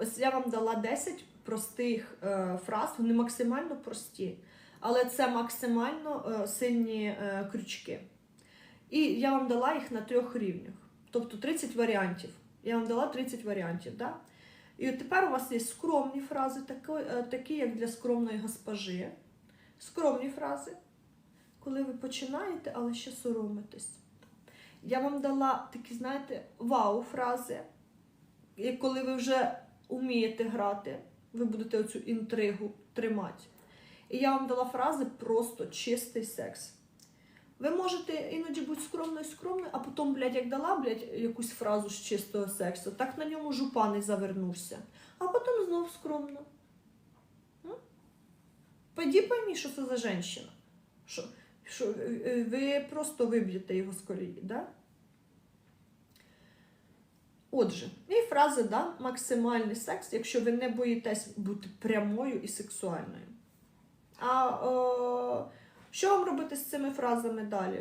Ось я вам дала 10 простих е, фраз, вони максимально прості, але це максимально е, сильні е, крючки. І я вам дала їх на трьох рівнях, тобто 30 варіантів. Я вам дала 30 варіантів. Да? І от тепер у вас є скромні фрази, такі, як для скромної госпожи. Скромні фрази, коли ви починаєте, але ще соромитесь. Я вам дала такі, знаєте, вау-фрази, і коли ви вже вмієте грати, ви будете оцю інтригу тримати. І я вам дала фрази просто чистий секс. Ви можете іноді бути скромною скромною, а потім, блядь, як дала, блядь, якусь фразу з чистого сексу, так на ньому жупан і завернувся. А потім знов скромно. Пойди поймі, що це за жінка. Що, що е, е, ви просто виб'єте його з колії, да? Отже, і фрази, да, максимальний секс, якщо ви не боїтесь бути прямою і сексуальною. А о, що вам робити з цими фразами далі?